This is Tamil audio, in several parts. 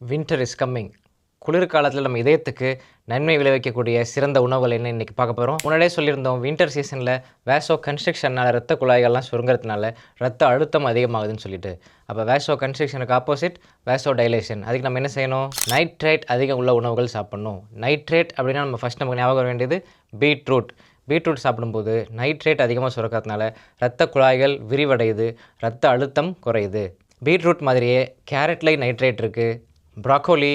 வின்டர் இஸ் கம்மிங் குளிர்காலத்தில் நம்ம இதயத்துக்கு நன்மை விளைவிக்கக்கூடிய சிறந்த உணவுகள் என்ன இன்றைக்கி பார்க்க போகிறோம் முன்னாடியே சொல்லியிருந்தோம் வின்டர் சீசனில் வேசோ கன்ஸ்ட்ரக்ஷனால் ரத்த குழாய்கள்லாம் சுருங்கிறதுனால ரத்த அழுத்தம் அதிகமாகுதுன்னு சொல்லிட்டு. அப்போ வேசோ கன்ஸ்ட்ரக்ஷனுக்கு ஆப்போசிட் வேசோ டைலேஷன் அதுக்கு நம்ம என்ன செய்யணும்? நைட்ரேட் அதிகம் உள்ள உணவுகள் சாப்பிடணும். நைட்ரேட் அப்படின்னா நம்ம ஃபஸ்ட் நமக்கு ஞாபகம் வேண்டியது பீட்ரூட் பீட்ரூட் சாப்பிடும்போது நைட்ரேட் அதிகமாக சுரக்கிறதுனால ரத்த குழாய்கள் விரிவடையுது ரத்த அழுத்தம் குறையுது. பீட்ரூட் மாதிரியே கேரட்லேயும் நைட்ரேட் இருக்குது ப்ராக்கோலி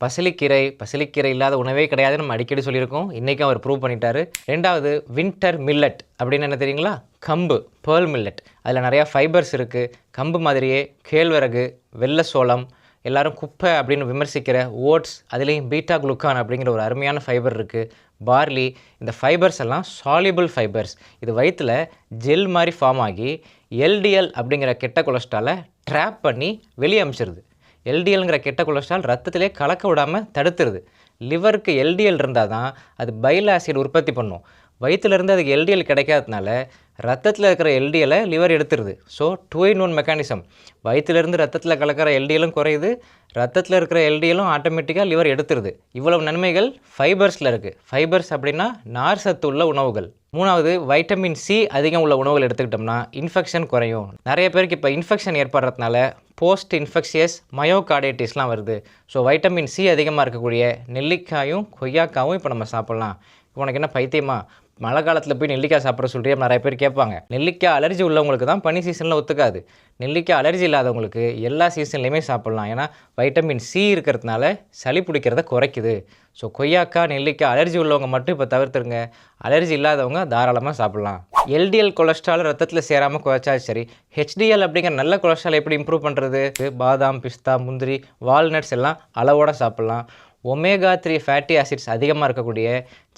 பசலிக்கீரை பசலிக்கீரை இல்லாத உணவே கிடையாதுன்னு நம்ம அடிக்கடி சொல்லியிருக்கோம். இன்றைக்கும் அவர் ப்ரூவ் பண்ணிட்டாரு. ரெண்டாவது வின்டர் மில்லட் அப்படின்னு என்ன தெரியுங்களா? கம்பு பேர்ல் மில்லட் அதில் நிறையா ஃபைபர்ஸ் இருக்குது கம்பு மாதிரியே கேழ்வரகு வெள்ளை சோளம் எல்லாரும் குப்பை அப்படின்னு விமர்சிக்கிற ஓட்ஸ் அதுலேயும் பீட்டா குளுக்கான் அப்படிங்கிற ஒரு அருமையான ஃபைபர் இருக்குது பார்லி இந்த ஃபைபர்ஸ் எல்லாம் சாலிபிள் ஃபைபர்ஸ் இது வயிற்றில் ஜெல் மாதிரி ஃபார்ம் ஆகி எல்டிஎல் அப்படிங்கிற கெட்ட கொலஸ்ட்ராலை ட்ராப் பண்ணி வெளியே அமிச்சிருது. எல்டிஎல்ங்கிற கெட்ட கொலஸ்ட்ரால் ரத்தத்திலே கலக்க விடாமல் தடுத்துருது. லிவருக்கு எல்டிஎல் இருந்தால் தான் அது பைல் ஆசிட் உற்பத்தி பண்ணும். வயிற்றுலேருந்து அதுக்கு எல்டிஎல் கிடைக்காததுனால ரத்தத்தில் இருக்கிற எல்டிஎலை liver எடுத்துருது. So two in one mechanism வயிற்றுலேருந்து ரத்தத்தில் கலக்கிற எல்டிஎலும் குறையுது. ரத்தத்தில் இருக்கிற எல்டிஎலும் ஆட்டோமேட்டிக்காக லிவர் எடுத்துருது. இவ்வளவு நன்மைகள் ஃபைபர்ஸில் இருக்குது ஃபைபர்ஸ் அப்படின்னா நார் சத்து உள்ள உணவுகள். மூணாவது வைட்டமின் சி அதிகம் உள்ள உணவுகள் எடுத்துக்கிட்டோம்னா இன்ஃபெக்ஷன் குறையும். நிறைய பேருக்கு இப்போ இன்ஃபெக்ஷன் ஏற்படுறதுனால போஸ்ட் இன்ஃபெக்ஷியஸ் மயோகார்டைட்டிஸ்லாம் வருது. ஸோ வைட்டமின் சி அதிகமாக இருக்கக்கூடிய நெல்லிக்காயும் கொய்யாக்காவும் இப்போ நம்ம சாப்பிட்லாம். உனக்கு என்ன பைத்தியமா? மழை காலத்தில் போய் நெல்லிக்காய் சாப்பிட சொல்லிட்டு நிறைய பேர் கேட்பாங்க. நெல்லிக்காய் அலர்ஜி உள்ளவங்களுக்கு தான் பனி சீசனில் ஒத்துக்காது. நெல்லிக்காய் அலர்ஜி இல்லாதவங்களுக்கு எல்லா சீசன்லேயுமே சாப்பிட்லாம். ஏன்னா வைட்டமின் சி இருக்கிறதுனால சளி பிடிக்கிறத குறைக்குது. ஸோ கொய்யாக்கா நெல்லிக்காய் அலர்ஜி உள்ளவங்க மட்டும் இப்போ தவிர்த்துருங்க. அலர்ஜி இல்லாதவங்க தாராளமாக சாப்பிட்லாம். எல்டிஎல் கொலஸ்ட்ரால் ரத்தத்தில் சேராமல் குறைச்சாலும் சரி ஹெச்டிஎல் அப்படிங்கிற நல்ல கொலஸ்ட்ரால் எப்படி இம்ப்ரூவ் பண்ணுறது பாதாம் பிஸ்தா முந்திரி வால்நட்ஸ் எல்லாம் அளவோட சாப்பிட்லாம். ஒமேகா த்ரீ ஃபேட்டி ஆசிட்ஸ் அதிகமாக இருக்கக்கூடிய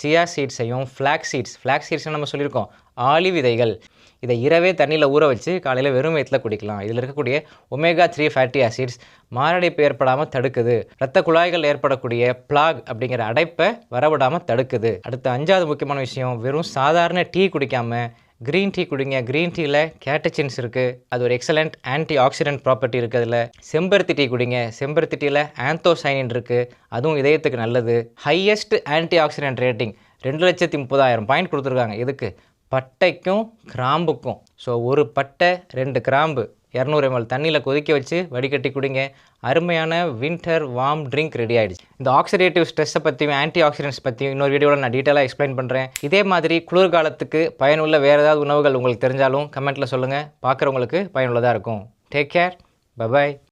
சியா சீட்ஸையும் ஃப்ளாக் சீட்ஸ் ஃப்ளாக் சீட்ஸ்னு நம்ம சொல்லியிருக்கோம். ஆலி விதைகள். இதை இரவே தண்ணியில் ஊற வச்சு காலையில் வெறும் வயிற்றில் குடிக்கலாம். இதில் இருக்கக்கூடிய ஒமேகா த்ரீ ஃபேட்டி ஆசிட்ஸ் மாரடைப்பு ஏற்படாமல் தடுக்குது. ரத்த குழாய்கள் ஏற்படக்கூடிய பிளாக் அப்படிங்கிற அடைப்பை வரவிடாமல் தடுக்குது. அடுத்த அஞ்சாவது முக்கியமான விஷயம் வெறும் சாதாரண டீ குடிக்காமல் க்ரீன் டீ குடிங்க. க்ரீன் டீயில் கேட்டச்சின்ஸ் இருக்குது அது ஒரு எக்ஸலண்ட் ஆன்டி ஆக்சிடென்ட் ப்ராப்பர்ட்டி இருக்குது அதில். செம்பருத்தி டீ குடிங்க. செம்பருத்தி டீயில் ஆந்தோசைனின் இருக்குது அதுவும் இதயத்துக்கு நல்லது. ஹையஸ்ட் ஆன்டி ஆக்சிடென்ட் ரேட்டிங் ரெண்டு லட்சத்தி முப்பதாயிரம் பாயிண்ட் கொடுத்துருக்காங்க. எதுக்கு? பட்டைக்கும் கிராம்புக்கும். ஸோ ஒரு பட்டை ரெண்டு கிராம்பு. இரநூறு எம்எல் தண்ணியில் கொதிக்க வச்சு வடிகட்டி குடிங்க. அருமையான வின்டர் வார்ம் ட்ரிங்க் ரெடி ஆகிடுச்சு இந்த ஆக்சிடேட்டிவ் ஸ்ட்ரெஸ்ஸை பற்றியும் ஆன்டி ஆக்சிடென்ட்ஸ் பற்றியும் இன்னொரு வீடியோவில் நான் டீட்டெயிலாக எக்ஸ்பிளைன் பண்ணுறேன் இதே மாதிரி குளிர்காலத்துக்கு பயனுள்ள வேறு ஏதாவது உணவுகள் உங்களுக்கு தெரிஞ்சாலும் கமெண்ட்டில் சொல்லுங்கள் பார்க்குறவங்களுக்கு பயனுள்ளதாக இருக்கும். Take care bye bye